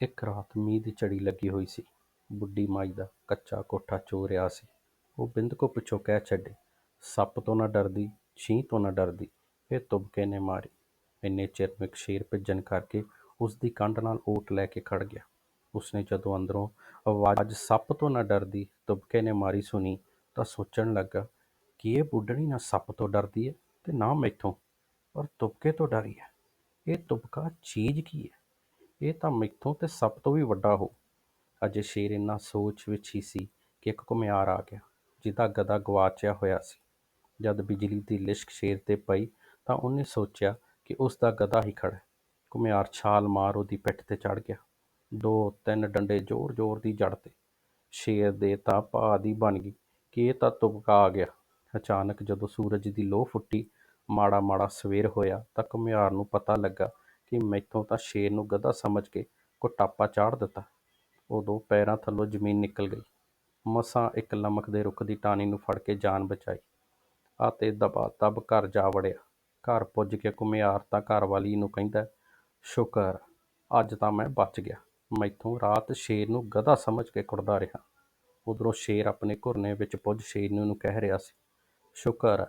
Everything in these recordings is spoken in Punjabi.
ਇੱਕ ਰਾਤ ਮੀਂਹ ਦੀ ਝੜੀ ਲੱਗੀ ਹੋਈ ਸੀ। ਬੁੱਢੀ ਮਾਈ ਦਾ ਕੱਚਾ ਕੋਠਾ ਚੋ ਰਿਹਾ ਸੀ। ਉਹ ਬਿੰਦਕੋ ਪਿੱਛੋਂ ਕਹਿ ਛੱਡੇ, ਸੱਪ ਤੋਂ ਨਾ ਡਰਦੀ ਛੀਂ ਤੋਂ ਨਾ ਡਰਦੀ, ਫਿਰ ਤੁਬਕੇ ਨੇ ਮਾਰੀ। ਇੰਨੇ ਚਿਰ ਨੂੰ ਇੱਕ ਸ਼ੇਰ ਭਿੱਜਣ ਕਰਕੇ ਉਸਦੀ ਦੀ ਨਾਲ ਓਟ ਲੈ ਕੇ ਖੜ੍ਹ ਗਿਆ। ਉਸਨੇ ਜਦੋਂ ਅੰਦਰੋਂ ਆਵਾਜ਼, ਸੱਪ ਤੋਂ ਨਾ ਡਰਦੀ, ਤੁਬਕੇ ਨੇ ਮਾਰੀ ਸੁਣੀ, ਤਾਂ ਸੋਚਣ ਲੱਗਾ, ਕਿ ਇਹ ਬੁੱਢਣੀ ਨਾ ਸੱਪ ਤੋਂ ਡਰਦੀ ਹੈ ਤੇ ਨਾ ਮੈਥੋਂ? ਪਰ ਤੁਬਕੇ ਤੋਂ ਡਰੀ ਹੈ ਇਹ ਤੁਬਕਾ ਚੀਜ਼ ਕੀ ਹੈ ਇਹ ਤਾਂ ਮੈਥੋਂ ਤੇ ਸਭ ਤੋਂ ਵੀ ਵੱਡਾ ਹੋ। ਅਜੇ ਸ਼ੇਰ ਇੰਨਾ ਸੋਚ ਵਿੱਚ ਹੀ ਸੀ ਕਿ ਇੱਕ ਘੁਮਿਆਰ ਆ ਗਿਆ, ਜਿਹਦਾ ਗਧਾ ਗੁਆਚਿਆ ਹੋਇਆ ਸੀ। ਜਦ ਬਿਜਲੀ ਦੀ ਲਿਸ਼ਕ ਸ਼ੇਰ ਤੇ ਪਈ ਤਾਂ ਉਹਨੇ ਸੋਚਿਆ ਕਿ ਉਸ ਦਾ ਗਧਾ ਹੀ ਖੜਾ ਘੁਮਿਆਰ ਛਾਲ ਮਾਰ ਉਹਦੀ ਪਿੱਠ ਤੇ ਚੜ੍ਹ ਗਿਆ। ਦੋ, ਤਿੰਨ ਡੰਡੇ ਜ਼ੋਰ-ਜ਼ੋਰ ਦੀ ਜੜ ਤੇ। ਸ਼ੇਰ ਦੇ ਤਾਂ ਭਾਅ ਦੀ ਬਣ ਗਈ ਕਿ ਇਹ ਤਾਂ ਤੁਬਕਾ ਆ ਗਿਆ। ਅਚਾਨਕ ਜਦੋਂ ਸੂਰਜ ਦੀ ਲੋਹ ਫੁੱਟੀ ਮਾੜਾ ਮਾੜਾ ਸਵੇਰ ਹੋਇਆ ਤਾਂ ਘੁਮਿਆਰ ਨੂੰ ਪਤਾ ਲੱਗਾ ਕਿ ਮੈਥੋਂ ਤਾਂ ਸ਼ੇਰ ਨੂੰ ਗਧਾ ਸਮਝ ਕੇ ਕੁਟਾਪਾ ਚਾੜ ਦਿੱਤਾ। ਉਦੋਂ ਪੈਰਾਂ ਥੱਲੋਂ ਜ਼ਮੀਨ ਨਿਕਲ ਗਈ। ਮਸਾਂ ਇੱਕ ਲਮਕਦੇ ਰੁੱਖ ਦੀ ਟਾਹਣੀ ਨੂੰ ਫੜ ਕੇ ਜਾਨ ਬਚਾਈ। ਅਤੇ ਦਬਾ ਦਬ ਘਰ ਜਾ ਵੜਿਆ। ਘਰ ਪੁੱਜ ਕੇ ਘੁਮਿਆਰ ਤਾਂ ਘਰਵਾਲੀ ਨੂੰ ਕਹਿੰਦਾ, ਸ਼ੁਕਰ, ਅੱਜ ਤਾਂ ਮੈਂ ਬਚ ਗਿਆ। ਮੈਥੋਂ ਰਾਤ ਸ਼ੇਰ ਨੂੰ ਗਧਾ ਸਮਝ ਕੇ ਕੁੱਟਦਾ ਰਿਹਾ। ਉਧਰੋਂ ਸ਼ੇਰ ਆਪਣੇ ਘੁਰਨੇ ਵਿੱਚ ਪੁੱਜ ਸ਼ੇਰਨੀ ਨੂੰ ਕਹਿ ਰਿਹਾ ਸੀ, ਸ਼ੁਕਰ,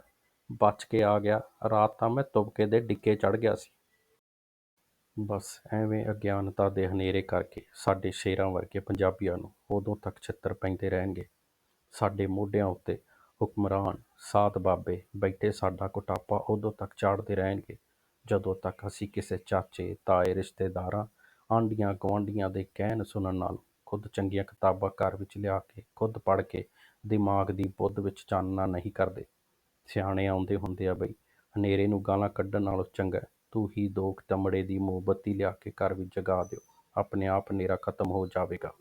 ਬਚ ਕੇ ਆ ਗਿਆ। ਰਾਤ ਤਾਂ ਮੈਂ ਤੁਬਕੇ ਦੇ ਡਿੱਕੇ ਚੜ੍ਹ ਗਿਆ ਸੀ। ਬਸ ਐਵੇਂ ਅਗਿਆਨਤਾ ਦੇ ਹਨੇਰੇ ਕਰਕੇ ਸਾਡੇ ਸ਼ੇਰਾਂ ਵਰਗੇ ਪੰਜਾਬੀਆਂ ਨੂੰ ਉਦੋਂ ਤੱਕ ਛਿੱਤਰ ਪੈਂਦੇ ਰਹਿਣਗੇ। ਸਾਡੇ ਮੋਢਿਆਂ ਉੱਤੇ ਹੁਕਮਰਾਨ, ਸਾਧ ਬਾਬੇ ਬੈਠੇ ਸਾਡਾ ਕੁਟਾਪਾ ਉਦੋਂ ਤੱਕ ਚਾੜਦੇ ਰਹਿਣਗੇ, ਜਦੋਂ ਤੱਕ ਅਸੀਂ ਕਿਸੇ ਚਾਚੇ, ਤਾਏ, ਰਿਸ਼ਤੇਦਾਰਾਂ, ਆਂਢੀਆਂ ਗੁਆਂਢੀਆਂ ਦੇ ਕਹਿਣ ਸੁਣਨ ਨਾਲ ਖੁਦ ਚੰਗੀਆਂ ਕਿਤਾਬਾਂ ਘਰ ਵਿੱਚ ਲਿਆ ਕੇ, ਖੁਦ ਪੜ੍ਹ ਕੇ ਦਿਮਾਗ ਦੀ ਬੁੱਧ ਵਿੱਚ ਚਾਨਣਾ ਨਹੀਂ ਕਰਦੇ। ਸਿਆਣੇ ਆਉਂਦੇ ਹੁੰਦੇ ਆ ਬਈ, ਹਨੇਰੇ ਨੂੰ ਗਾਲਾਂ ਕੱਢਣ ਨਾਲੋਂ ਚੰਗਾ ਤੂੰ ਹੀ ਦੋ ਚਮੜੇ ਦੀ ਮੋਮਬੱਤੀ ਲਿਆ ਕੇ ਘਰ ਵਿੱਚ ਜਗਾ ਦਿਓ। ਆਪਣੇ ਆਪ ਹਨੇਰਾ ਖਤਮ ਹੋ ਜਾਵੇਗਾ।